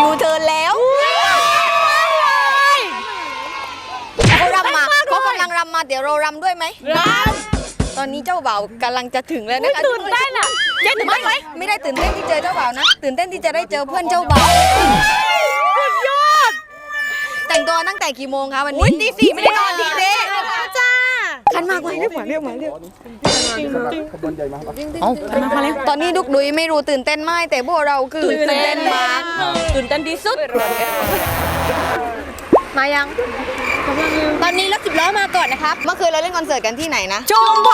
ยูเทิร์นแล้วเขารำมาเขากำลังรำมาเดี๋ยวเรารำด้วยไหมรำตอนนี้เจ้าบ่าวกำลังจะถึงแล้วนะคะตื่นเต้นอะเจ๊ตื่นไม่เต้นไหมไม่ได้ตื่นเต้นที่เจอเจ้าบ่าวนะ ตื่นเต้นที่จะได้เจอเพื่อนเจ้าบ่าวสุดยอด แต่งตัวตั้งแต่กี่โมงคะวันอุ้ยนี้ตีสี่ไม่ได้นอนดีเจ๊จ้า ขันมากมาเรียกมาเรียกมาเรียกขบวนใหญ่มาครับเอาขันมาแล้วตอนนี้ดุกดุยไม่รู้ตื่นเต้นไหมแต่พวกเราคือตื่นเต้นมากตื่นเต้นที่สุด มายัง ตอนนี้รถสิบล้อมาก่อนนะครับ เมื่อคืนเราเล่นคอนเสิร์ตกันที่ไหนนะ ชุมพ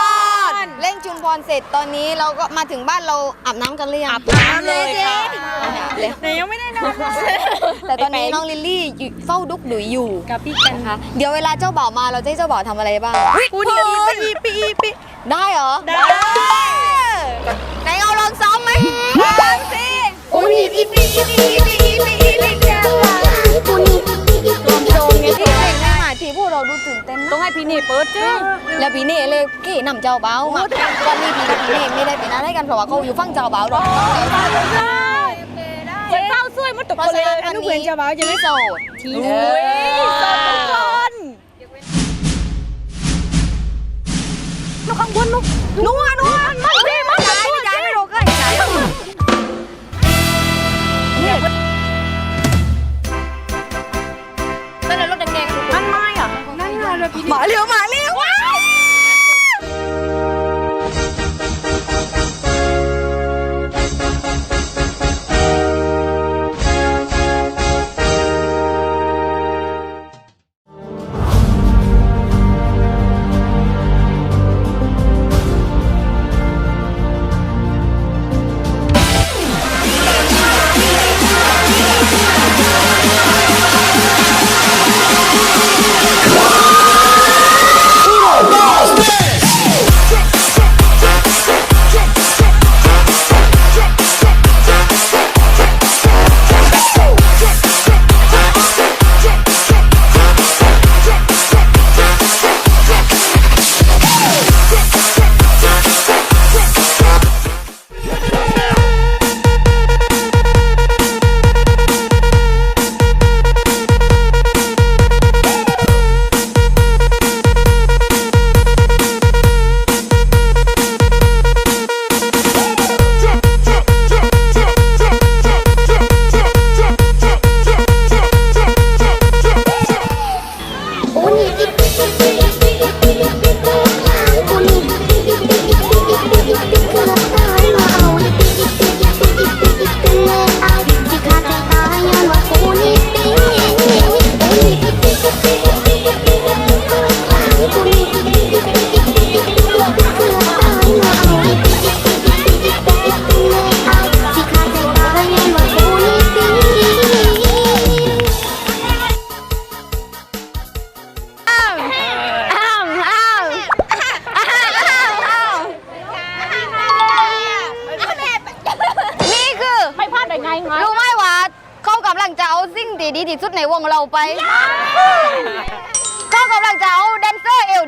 ร เล่นชุมพรเสร็จตอนนี้เราก็มาถึงบ้านเราอาบน้ำกันหรือยังอาบน้ำเลยค่ะ อาบเลยแต่ยังไม่ได้นอนแต่ตอนนี้น้องลิลลี่อยู่เฝ้าดุกดุยอยู่ กับพี่กันนะคะเดี๋ยวเวลาเจ้าบ่าวมาเราจะให้เจ้าบ่าวทำอะไรบ้างพูดอีปีปีปีได้เหรอ ได้ไหนเอาลองซ้อมไหมลองสิรว เปิดจ้าแล้วปีนี้เลยกี่นำเจ้าบ่าวมาตอนนี้ปีกับปีนี้ไม่ได้เป็นอะไรกันเพราะว่าเขาอยู่ฝั่งเจ้าบ่าวหรอกเจ๊เฝ้าช่วยมาตกเพราะเลฉะยนั้นอนุเพื่อนเจ้าบ่าวจะที่ไม่โสดทีโอ้ยสดทุกคนลูกข้างบนลูกนัว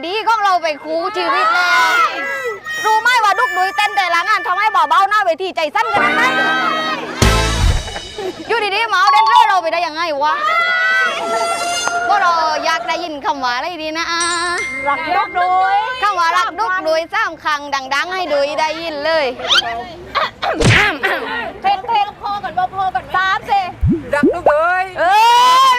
ดีของเราไปคูชีวิตแล้วรู้ไหมว่าดุกดุยเต้นแต่ละงานทำให้บ่าวเบาหน้าเวทีใจสั้นกันไหมอยู่ดีๆมาเอาแดนเซอร์เราไปได้ยังไงวะก็เราอยากได้ยินคำว่าอะไรดีนะรักยกโดยคำว่ารักดุกดุยสามครั้งดัง ๆ ให้ดุยได้ยินเลยเพลงเพลงพอกันบ่พอกันสามสิรักลูกเลยเออ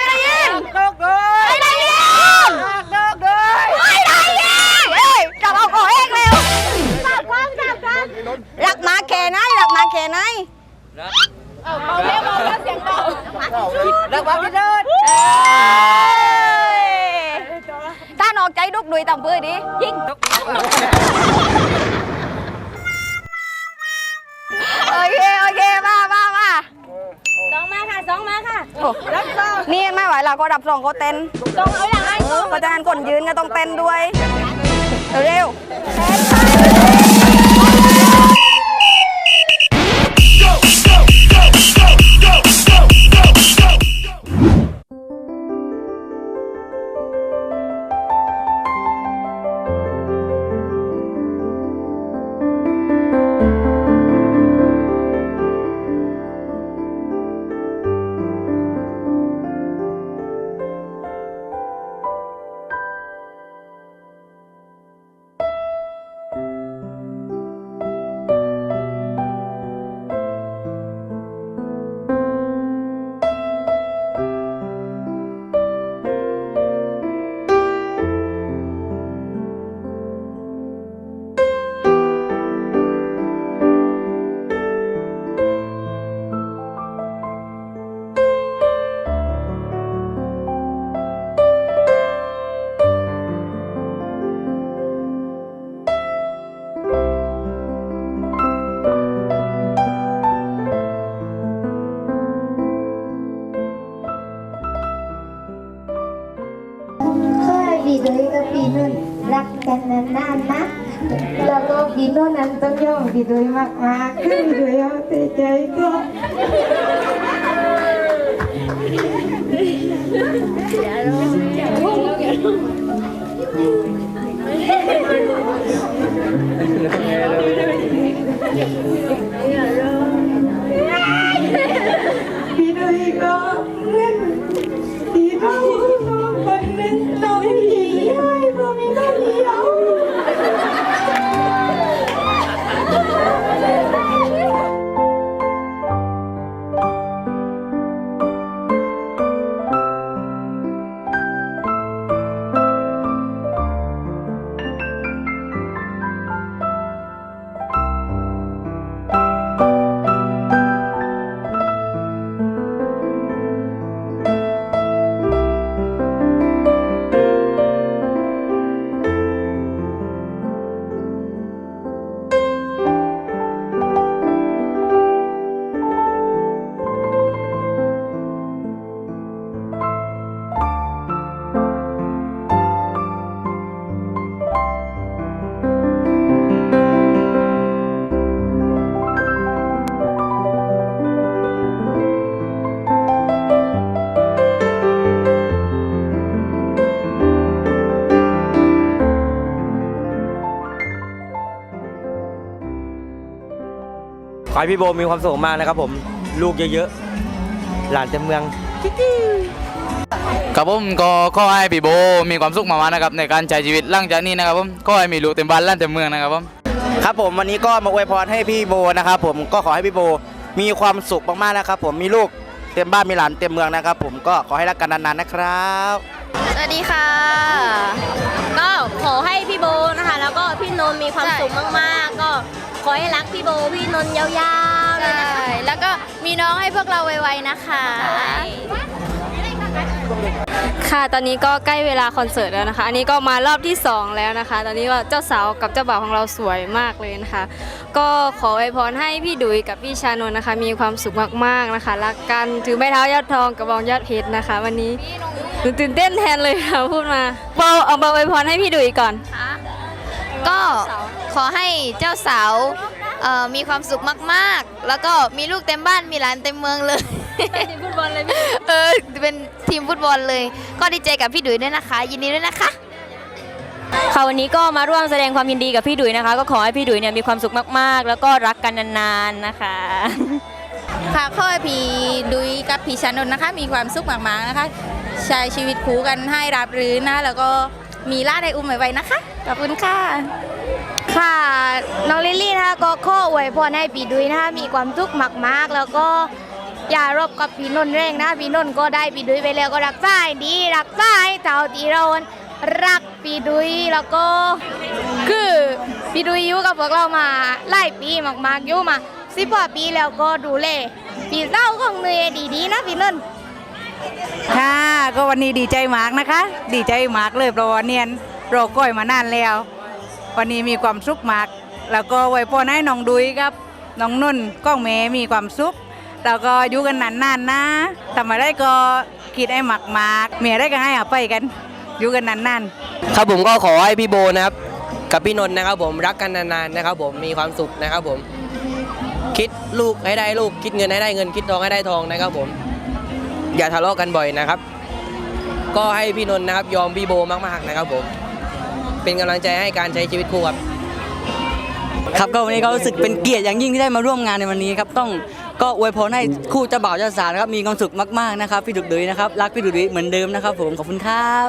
นี่ไม่ไหวเราก็ดับสองก็เต้นสองเอาอย่างไรสองเพราะฉะนั้นคนยืนก็ต้องเต้นด้วย เร็วเค นุ่นรักกันนานๆนะ ให้พี่โบมีความสุขมากนะครับผมลูกเยอะๆ หลานเต็มเมืองครับผมก็ขอให้พี่โบมีความสุขมากๆนะครับในการใช้ชีวิตหลังจากนี้นะครับผมก็ให้มีลูกเต็มบ้านและเต็มเมืองนะครับผมครับผมวันนี้ก็มาอวยพรให้พี่โบนะครับผมก็ขอให้พี่โบมีความสุขมากๆนะครับผมมีลูกเต็มบ้านมีหลานเต็มเมืองนะครับผมก็ขอให้รักกันนานๆนะครับสวัสดีค่ะ ก็ขอให้พี่โบนะคะ แล้วก็พี่นนท์มีความใช่สุขมากๆ ก็ ขอให้รักพี่โบพี่นนท์ยาวๆเลยนะคะใช่แล้วก็มีน้องให้พวกเราไวๆนะคะ ค่ะตอนนี้ก็ใกล้เวลาคอนเสิร์ตแล้วนะคะ อันนี้ก็มารอบที่ 2 แล้วนะคะ ตอนนี้ว่าเจ้าสาวกับเจ้าบ่าวของเราสวยมากเลยนะคะ ก็ขออวยพรให้พี่ดุยกับพี่ชานนท์นะคะ มีความสุขมากๆนะคะรักกันถือไม้เท้ายอดทองกับบองยอดเพชรนะคะ วันนี้หนูตื่นเต้นแทนเลยค่ะพูดมาเบาเอาเบาอวยพรให้พี่ดุยก่อนก็ ขอให้เจ้าสาวเอ่อมีความสุขมาก ๆ แล้วก็มีลูกเต็มบ้านมีหลานเต็มเมืองเลยทีมฟุตบอลเลยเออเป็นทีมฟุตบอลเลย ก็ดีใจกับพี่ดุยด้วยนะคะ ยินดีด้วยนะคะค่ะวันนี้ก็มาร่วมแสดงความยินดีกับพี่ดุยนะคะ ก็ขอให้พี่ดุยเนี่ยมีความสุขมาก ๆ แล้วก็รักกันนานๆนะคะ ค่ะข้อพี่ดุยกับพี่ชานนท์นะคะ มีความสุขมากๆนะคะใช้ชีวิตคู่กันให้ราบรื่นนะแล้วก็มีล่าได้อุ้มไว้ๆนะคะขอบคุณค่ะ ค่ะน้องลิลลี่นะคะก็ข้ออวยพรให้ปีดุยนะคะมีความสุกข์มากๆ แล้วก็อย่ารบกับพี่นนท์แรงนะพี่นนท์ก็ได้ปีดุยไปแล้วก็รักษาให้ดีรักษาให้เท่าที่เรารักปีดุยแล้วก็ คือพี่ดุยอยู่กับพวกเรามาหลายปีมากๆอยู่มาสิบกว่าปีแล้วก็ดูแลพี่เศร้าของเนยดีๆนะพี่นนท์ค่ะก็วันนี้ดีใจมากนะคะ ดีใจมากเลยเพราะว่าเนี่ยรอก้อยมานานแล้ว วันนี้มีความสุขมาก แล้วก็ไว้พรให้น้องดุยครับน้องนุ่นก้องเมมีความสุขแล้วก็อยู่กันนานๆนนะทำอะไรก็คิดให้หมากเมียได้ก็ให้อภัยกัน อยู่กันนานๆครับผมก็ขอให้พี่โบนะครับ กับพี่นนท์นะครับ ผมรักกันนานๆนะครับ ผมมีความสุขนะครับผม คิดลูกให้ได้ลูกคิดเงินให้ได้เงิน คิดทองให้ได้ทองนะครับผม อย่าทะเลาะกันบ่อยนะครับ ก็ให้พี่นนท์นะครับ ยอมพี่โบมากๆนะครับผม เป็นกำลังใจให้การใช้ชีวิตคู่ครับครับก็วันนี้ก็รู้สึกเป็นเกียรติอย่างยิ่งที่ได้มาร่วมงานในวันนี้ครับต้องก็อวยพรให้คู่เจ้าบ่าวเจ้าสาวนะครับมีความสุขมากๆนะครับพี่ดุกดุยนะครับรักพี่ดุกดุยเหมือนเดิมนะครับผมขอบคุณครับ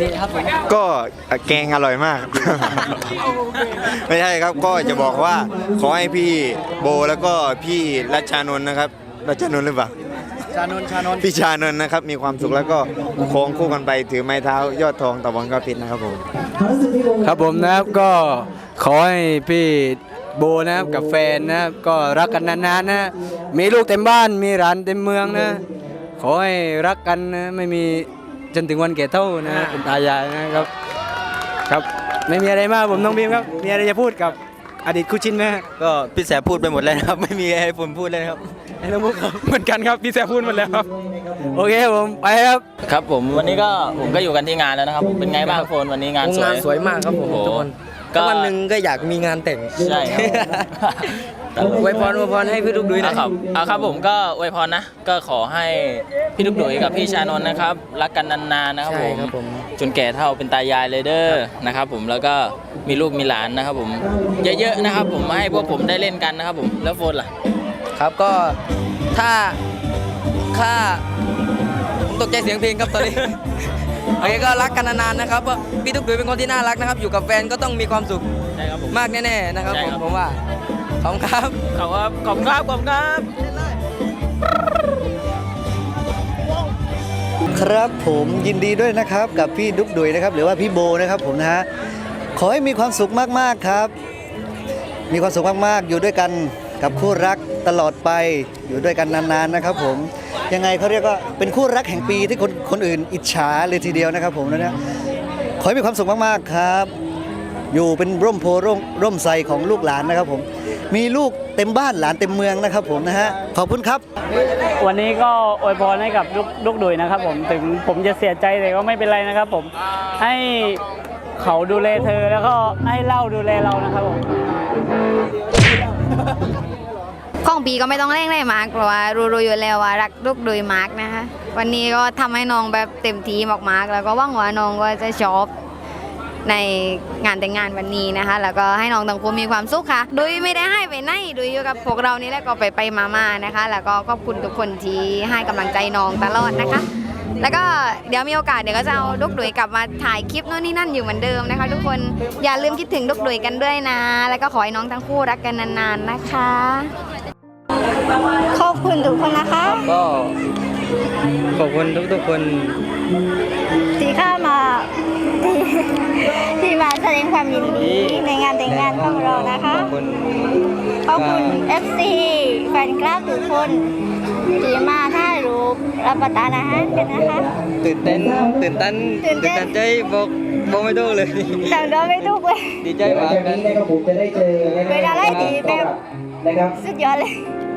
นี่ครับผมก็แกงอร่อยมาก ไม่ใช่ครับก็จะบอกว่าขอให้พี่โบแล้วก็พี่รัชชานนท์นะครับรัชชานนท์หรือเปล่า ชานนท์ชานนท์พี่ชานนท์นะครับมีความสุขแล้วก็โค้งคู่กันไปถือไม้เท้ายอดทองตะวันก็พิษนะครับผมครับผมนะครับก็ขอให้พี่โบนะครับกับแฟนนะครับก็รักกันนานๆนะ มีลูกเต็มบ้านมีร้านเต็มเมืองนะ ขอให้รักกันนะไม่มีจนถึงวันแก่เท่านะเป็นตายายนะครับ ครับไม่มีอะไรมากผมน้องบีมครับ มีอะไรจะพูดกับอดีตคู่ชินไหมฮะก็พี่แสบพูดไปหมดแล้วนะครับ ไม่มีอะไรให้ผมพูดเลยนะครับ ไอ้น้องมุกครับเหมือนกันครับพี่แซมพูดหมดแล้วครับ โอเคผมไปครับ ครับผมวันนี้ก็ผมก็อยู่กันที่งานแล้วนะครับเป็นไงบ้างโฟนวันนี้งานสวย งานสวยมากครับผมโอ้โหทุกคนก็ ก็วันหนึ่งก็อยากมีงานแต่งใช่ครับตลกอวยพรอวยพรให้พี่ดุกดุยหเอานะครับเอาครับผมก็อวยพรนะ ก็ขอให้พี่ลูกดุยกับพี่ชานนท์นะครับ รักกันนานๆนะครับใช่ผม ครับผม จนแก่เท่าเป็นตายายเลยเด้อนะครับผมแล้วก็มีลูกมีหลานนะครับผม เยอะๆนะครับผมมาให้พวกผมได้เล่นกันนะครับผมแล้วโฟนล่ะ ครับก็ถ้าค่าผมตกใจเสียงเพลงครับตอนนี้ โอเคก็รักกันนานๆนะครับเพราะพี่ทุกดุยเป็นคนที่น่ารักนะครับ อยู่กับแฟนก็ต้องมีความสุขใช่ครับผม มากแน่ๆนะครับใช่ผมครับ ผมว่าขอบคุณครับ ขอบคุณครับขอบคุณครับขอบคุณครับ ครับผมยินดีด้วยนะครับกับพี่ดุกดุยนะครับ หรือว่าพี่โบนะครับผมนะฮะขอให้มีความสุขมากๆครับ มีความสุขมากๆอยู่ด้วยกันกับคู่รัก ตลอดไปอยู่ด้วยกันนานๆนะครับผมยังไงเขาเรียกว่าเป็นคู่รักแห่งปีที่คนคนอื่นอิจฉาเลยทีเดียวนะครับผมนะฮะขอให้มีความสุขมากๆครับ อยู่เป็นร่มโพร่มร่มไทรของลูกหลานนะครับผมมีลูกเต็มบ้านหลานเต็มเมืองนะครับผมนะฮะขอบคุณครับ วันนี้ก็อวยพรให้กับลูกลูกดุยนะครับผมถึงผมจะเสียใจแต่ก็ไม่เป็นไรนะครับผมให้เขาดูแลเธอแล้วก็ให้เล่าดูแลเรานะครับผม องปีก็ไม่ต้องเร่งเลยมากเพราะว่ารู้ๆอยู่แล้วว่ารักลูกโดยมากนะคะ วันนี้ก็ทำให้น้องแบบเต็มที่มากๆแล้วก็หวังว่าน้องก็จะชอบในงานแต่งงานวันนี้นะคะ แล้วก็ให้น้องทั้งคู่มีความสุขค่ะโดยไม่ได้ให้ไปไหนโดยอยู่กับพวกเรานี่แหละก็ไปไปๆมาๆนะคะ แล้วก็ขอบคุณทุกคนที่ให้กำลังใจน้องตลอดนะคะ แล้วก็เดี๋ยวมีโอกาสเดี๋ยวก็จะเอาลูกดุยกลับมาถ่ายคลิปโน่นนี่นั่นอยู่เหมือนเดิมนะคะ ทุกคนอย่าลืมคิดถึงลูกดุยกันด้วยนะ แล้วก็ขอให้น้องทั้งคู่รักกันนานๆนะคะ ขอบคุณทุกคนนะคะ ก็ขอบคุณทุกๆคนที่เข้ามาที่ที่มาแสดงความยินดีในงานแต่งงานของเรานะคะ ขอบคุณขอบคุณ FC แฟนคลับทุกคนที่มาถ่ายรูปรับประทานอาหารกันนะคะ ตื่นเต้นตื่นตันตื่นเต้นใจบอกบอกไม่ถูกเลยต่างเดินไม่ถูกเลยดีใจมากนะเป็นอะไรดีแบบสุดยอดเลยก